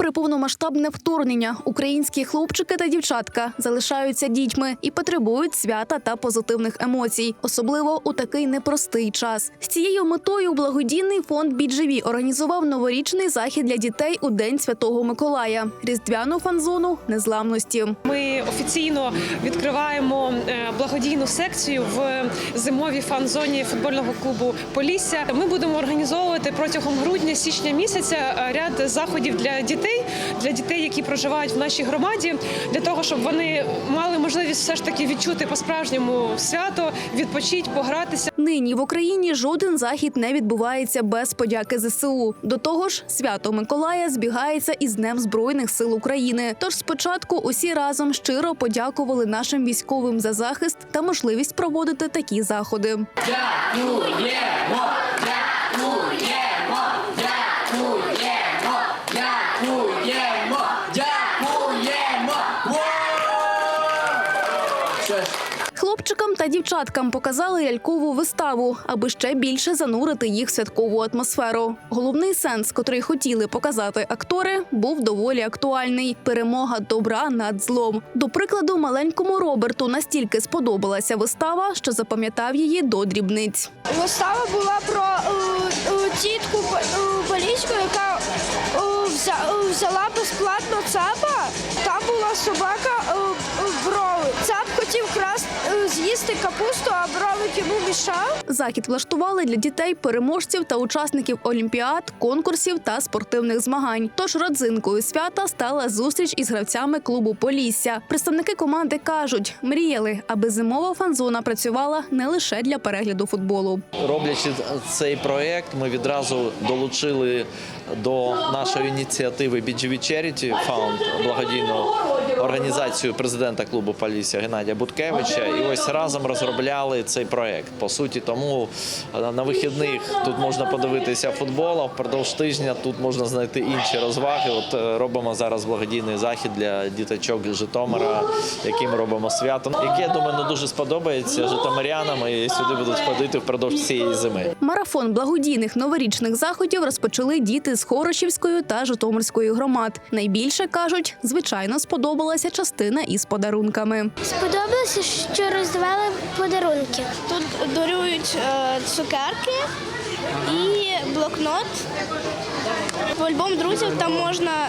Попри повномасштабне вторгнення, українські хлопчики та дівчатка залишаються дітьми і потребують свята та позитивних емоцій, особливо у такий непростий час. З цією метою благодійний фонд «Біджеві» організував новорічний захід для дітей у День Святого Миколая, різдвяну фан-зону незламності. Ми офіційно відкриваємо е, благодійну секцію в зимовій фан-зоні футбольного клубу Полісся. Ми будемо організовувати протягом грудня-січня місяця е, ряд заходів для дітей, для дітей, які проживають в нашій громаді, для того, щоб вони мали можливість все ж таки відчути по-справжньому свято, відпочити, погратися. Нині в Україні жоден захід не відбувається без подяки ЗСУ. До того ж, свято Миколая збігається із Днем Збройних сил України. Тож спочатку усі разом щиро подякували нашим військовим за захист та можливість проводити такі заходи. Дякуємо! Хлопчикам та дівчаткам показали лялькову виставу, аби ще більше занурити їх в святкову атмосферу. Головний сенс, котрий хотіли показати актори, був доволі актуальний: перемога добра над злом. До прикладу, маленькому Роберту настільки сподобалася вистава, що запам'ятав її до дрібниць. Вистава була про е, е, тітку е, поліську, яка взяла безплатно цапа. Там була собака е, е, брови. Цап хотів крас е, з'їсти капусту, а брови йому мішав. Захід влаштували для дітей, переможців та учасників олімпіад, конкурсів та спортивних змагань. Тож родзинкою свята стала зустріч із гравцями клубу Полісся. Представники команди кажуть, мріяли, аби зимова фан-зона працювала не лише для перегляду футболу. Роблячи цей проект, ми відразу долучили до нашої ініціативи BGV Charity Fund, благодійну організацію президента клубу Полісся Геннадія Буткевича. І ось разом розробляли цей проект. По суті, тому е, на вихідних тут можна подивитися футбол, а впродовж тижня тут можна знайти інші розваги. От е, робимо зараз благодійний захід для діточок Житомира, яким робимо свято, яке я думаю, дуже сподобається житомирянам і сюди будуть ходити впродовж цієї зими. Марафон благодійних новорічних заходів розпочали діти з Хорошівської та Житомирської громад. Найбільше кажуть, звичайно, сподобалася частина із подарунками. Сподобалося, що роздавали подарунки. Тут дарують е, цукерки і блокнот. В альбом друзів там можна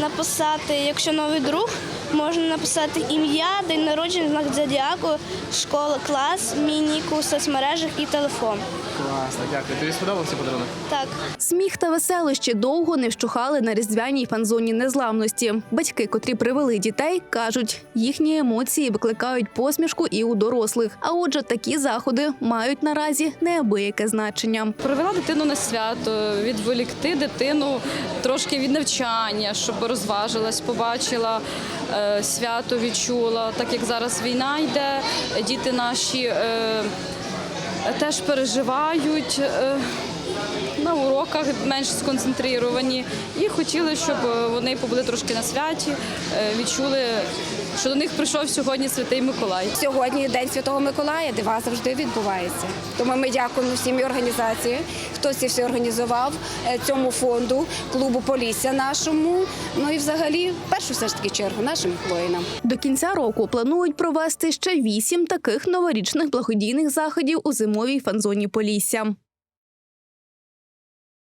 написати, якщо новий друг, можна написати ім'я, день народження, знак зодіаку, школа, клас, мініку, соцмережах і телефон. Класно, дякую. Тобі сподобався подарунок? Так. Сміх та веселощі довго не вщухали на різдвяній фан-зоні незламності. Батьки, котрі привели дітей, кажуть, їхні емоції викликають посмішку і у дорослих. А отже, такі заходи мають наразі неабияке значення. Провела дитину на свято, відволікти дитину трошки від навчання, щоб розважилась, побачила свято, відчула. Так як зараз війна йде, діти наші е, теж переживають. На уроках менш сконцентровані і хотіли, щоб е, вони побули трошки на святі, е, відчули, що до них прийшов сьогодні святий Миколай. Сьогодні День Святого Миколая, дива завжди відбувається. Тому ми дякуємо всім і організації, хто це все організував, е, цьому фонду, клубу Полісся нашому. Ну і взагалі, першу все ж таки чергу, нашим воїнам. До кінця року планують провести ще вісім таких новорічних благодійних заходів у зимовій фан-зоні Полісся.